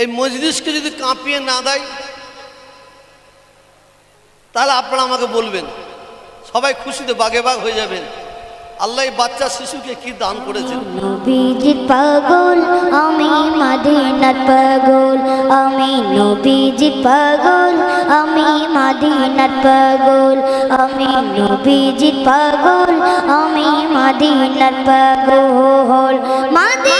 এই মজলিসকে যদি কাঁপিয়ে না দেয়, তাহলে আপনারা আমাকে বলবেন, সবাই খুশিতে বাগে বাগ হয়ে যাবেন। আল্লাহ বাচ্চা শিশুকে কি দান করেছেন? পাগল, আমি পাগল আমি পাগল আমি পাগল আমি পাগল, আমি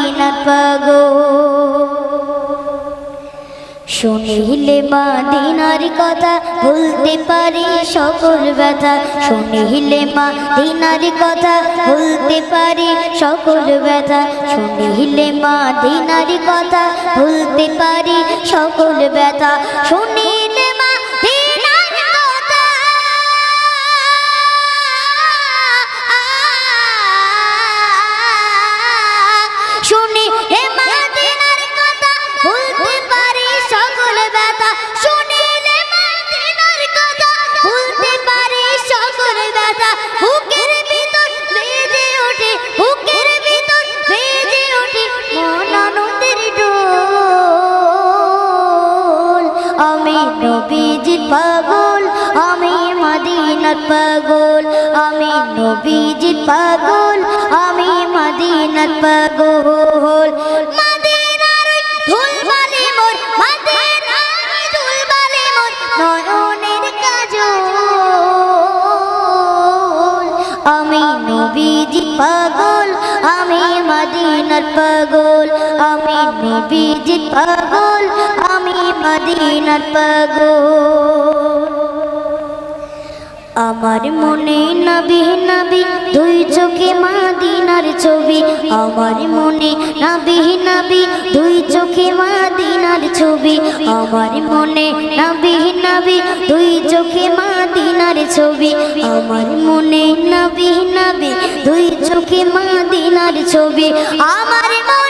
মদিনার পাগল শুনিলে মাদিনার কথা ভুলতে পারি সকল ব্যথা। শুনিলে মাদিনার কথা ভুলতে পারি সকল ব্যথা। শুনিলে মাদিনার কথা ভুলতে পারি সকল ব্যথা। শুনিলে আমি নবীজির পাগল, আমি মদিনার পাগল, আমি নবীজির পাগল, আমি মদিনার পাগল। আমি নবীজি পাগল, আমি মদিনার পাগল, আমি নবীজি পাগল, আমি মদিনার পাগল। আমার মনে নবী নবী দুই চোখে মাদিনার ছবি। আমার মনে নবী নবী দুই চোখে মাদিনার ছবি। আমার মনে নবী নবী দুই চোখে মাদিনার ছবি। আমার মনে নবী নবী দুই চোখে মাদিনার ছবি। আমার মনে